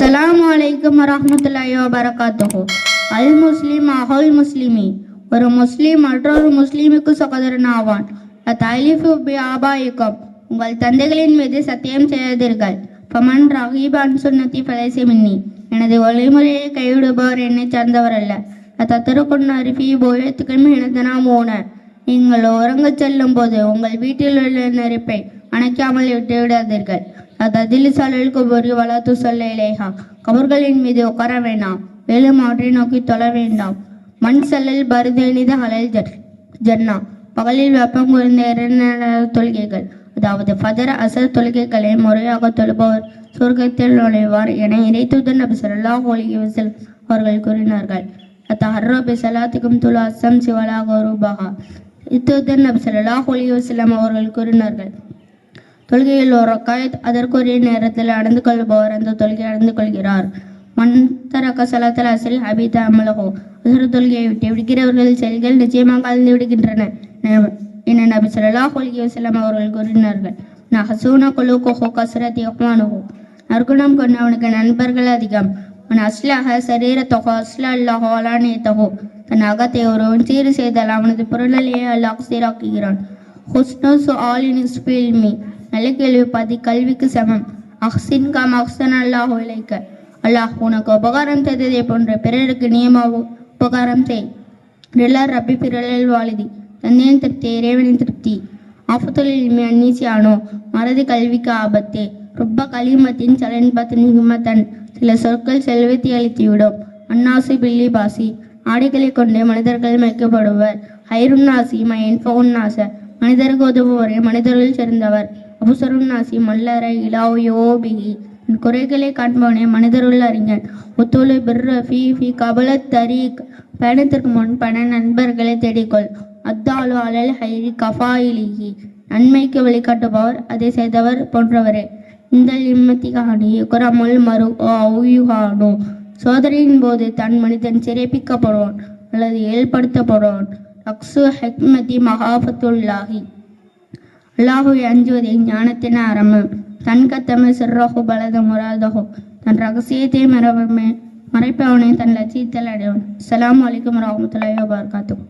அஸ்லாம் வலைக்கம் வரமத்துல்லாய் வபரகாத்துஹு அல் முஸ்லீம் அஹல் முஸ்லிமி ஒரு முஸ்லீம் மற்றொரு முஸ்லீமுக்கு சகோதரன் ஆவான் அத்தாலிஃபு பி ஆபாயிக்கும் உங்கள் தந்தைகளின் மீது சத்தியம் செய்யாதீர்கள் ஃபமன் ரஹீபான் சுன்னத்தி பதேசி மின்னி எனது வழிமுறையை கைவிடுபவர் என்னை சார்ந்தவர் அல்ல அத்தத்திற்குன் அரிஃபி போயத்துக்கும் எனது நாம் ஓனர் நீங்கள் உறங்கச் செல்லும் போது உங்கள் வீட்டில் உள்ள நெருப்பை அணைக்காமல் விட்டு விடாதீர்கள் அதில் சலில் குபுரி வளர்த்து சொல்ல இலேஹா கபர்களின் மீது உட்கார வேண்டாம். மேலும் அவற்றை நோக்கி தொழ வேண்டாம். மண் செல்லல் பருதெளித ஹலல் ஜன்னா பகலில் வெப்பம் குறைந்த இரண்டு தொழுகைகள். அதாவது ஃபஜர் அசர் தொழுகைகளை முறையாக தொழுபவர் சொர்க்கத்தில் நுழைவார் என இறைத்துதன் நபி ஸல்லல்லாஹு அலைஹி வஸல்லம் அவர்கள் கூறினார்கள். அத்தஹர்ரோ பி சலாத்துக்கும் துலு அசம் சிவலாக ரூபாகா இத்துதன் நபி சொல்லா அலைஹி வஸல்லம் அவர்கள் கூறினார்கள். தொழுகையில் ஒரு ரக்காயத் அதற்குரிய நேரத்தில் அடைந்து கொள்பவர் அந்த தொழுகை அடைந்து கொள்கிறார். மண் சலத்தல் அசரி அபித அமலகோ அசர தொழுகையை விட்டு விடுகிறவர்கள் செயல்கள் நிச்சயமாக கலந்து விடுகின்றன. என- நபி சொல்லலா கொள்கை வஸல்லம் அவர்கள் கூறினார்கள். நகசூன குழு கொஹோ கஸ்ரத் யஹ்மானுஹு நற்குணம் கொண்டவனுக்கு நண்பர்கள் அதிகம். அவன் அஸ்லாக சரீரத்தொகோ அஸ்ல அல்லாஹோ அலானியத்தகோ தன் அகத்தை ஒருவன் சீறு செய்தால் அவனது பொருளையே அல்லாஹ் சீராக்குகிறான். ஹுஸ்னு சுஆலின் இஸ்பில்மி நல்ல கேள்வி பாதி கல்விக்கு சமம். அஹ்சின் காம் அஹ்சன் அல்லாஹ் இலைக்க. அல்லாஹ் உனக்கு உபகாரம் செய்ததை போன்ற பிறருக்கு நியம உபகாரம் செய். ரில்லர் ரப்பி பிறலில் வாலிதி தந்தையின் திருப்தி இறைவனின் திருப்தி. ஆஃபத்துல் அன்னீசியானோ மறதி கல்விக்கு ஆபத்து. ருப்ப கலிமத்தின் சலன்பத் நிகுமத்தன். சில சொற்கள் செல்வத்தை அளித்துவிடும் அன்னாசி பில்லி பாசி. ஆடைகளை கொண்டு மனிதர்கள் மயக்கப்படுவர். ஹைருன் நாசி மயன் ஃபவுன் நாச மனிதருக்கு உதவுவரே மனிதர்கள் சிறந்தவர் அபுசருன் நாசி மல்லற இலாவயோபிகி குறைகளை காண்பவனே மனிதருள் அறிஞன். ஒத்துழை பிர்ரஃபி ஃபி ஃபி கபல தரீக். பயணத்திற்கு முன் பண நண்பர்களை தேடிக்கொள். அத்தாலு அலல் ஹைரி கஃபாயிலிகி. நன்மைக்கு வழிகாட்டுபவர் அதை செய்தவர் போன்றவரே. இந்த இம்மத்திகாணி குரமுல் மறு அவுயுகானோ சோதனையின் போது தன் மனிதன் சிறைப்பிக்கப்படுவான் அல்லது ஏற்படுத்தப்படுவான். அக்சு ஹெக்மதி மகாபத்துல்லாஹி. அல்லாஹுவை அஞ்சுவதே ஞானத்தின் ஆரம்பம். தன் கத்தமை சிறகு பலது முராதகோ தன் ரகசியத்தை மறவமே மறைப்பவனை தன் லட்சியத்தில் அடைவன். அஸ்ஸலாமு அலைக்கும் வரஹ்மத்துல்லாஹி வபரகாத்துஹு.